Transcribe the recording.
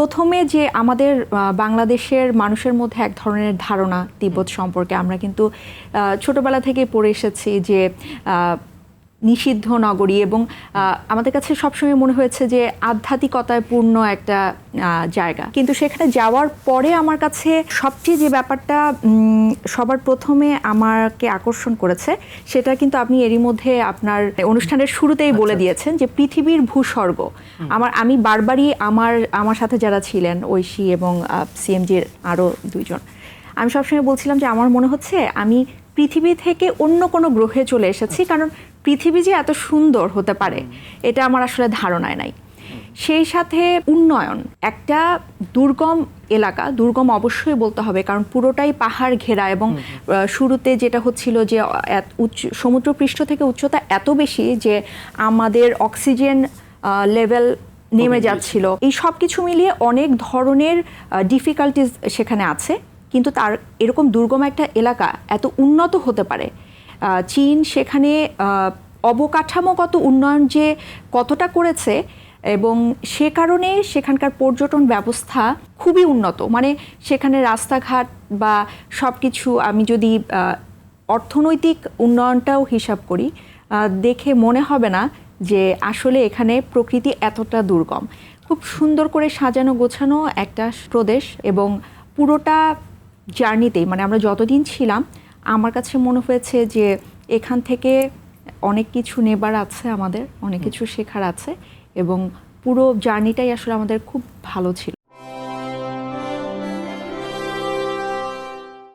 প্রথমে যে আমাদের বাংলাদেশের মানুষের মধ্যে এক ধরনের ধারণা তিব্বত সম্পর্কে আমরা কিন্তু ছোটবেলা থেকে পড়ে এসেছি যে নিষিদ্ধ নগরী এবং আমাদের কাছে সবসময় মনে হয়েছে যে আধ্যাত্মিকতায় পূর্ণ একটা জায়গা। কিন্তু সেখানে যাওয়ার পরে আমার কাছে সবচেয়ে যে ব্যাপারটা সবার প্রথমে আমাকে আকর্ষণ করেছে সেটা কিন্তু আপনি এরই মধ্যে আপনার অনুষ্ঠানের শুরুতেই বলে দিয়েছেন যে পৃথিবীর ভূস্বর্গ। আমার আমি বারবারই আমার আমার সাথে যারা ছিলেন ঐশী এবং সিএমজির আরও দুইজন আমি সবসময় বলছিলাম যে আমার মনে হচ্ছে আমি পৃথিবী থেকে অন্য কোনো গ্রহে চলে এসেছি। কারণ পৃথিবী যে এত সুন্দর হতে পারে এটা আমার আসলে ধারণায় নাই। সেই সাথে উন্নয়ন একটা দুর্গম এলাকা দুর্গম অবশ্যই বলতে হবে কারণ পুরোটাই পাহাড় ঘেরা এবং শুরুতে যেটা হচ্ছিল যে উচ্চ সমুদ্রপৃষ্ঠ থেকে উচ্চতা এত বেশি যে আমাদের অক্সিজেন লেভেল নেমে যাচ্ছিল। এই সব কিছু মিলিয়ে অনেক ধরনের ডিফিকাল্টিস সেখানে আছে কিন্তু তার এরকম দুর্গম একটা এলাকা এত উন্নত হতে পারে চীন সেখানে অবকাঠামোগত উন্নয়ন যে কতটা করেছে এবং সে কারণে সেখানকার পর্যটন ব্যবস্থা খুবই উন্নত। মানে সেখানে রাস্তাঘাট বা সব কিছু আমি যদি অর্থনৈতিক উন্নয়নটাও হিসাব করি দেখে মনে হবে না যে আসলে এখানে প্রকৃতি এতটা দুর্গম। খুব সুন্দর করে সাজানো গোছানো একটা প্রদেশ এবং পুরোটা জার্নিতেই মানে আমরা যতদিন ছিলাম আমার কাছে মনে হয়েছে যে এখান থেকে অনেক কিছু নেবার আছে আমাদের অনেক কিছু শেখার আছে এবং পুরো জার্নিটাই আসলে আমাদের খুব ভালো ছিল।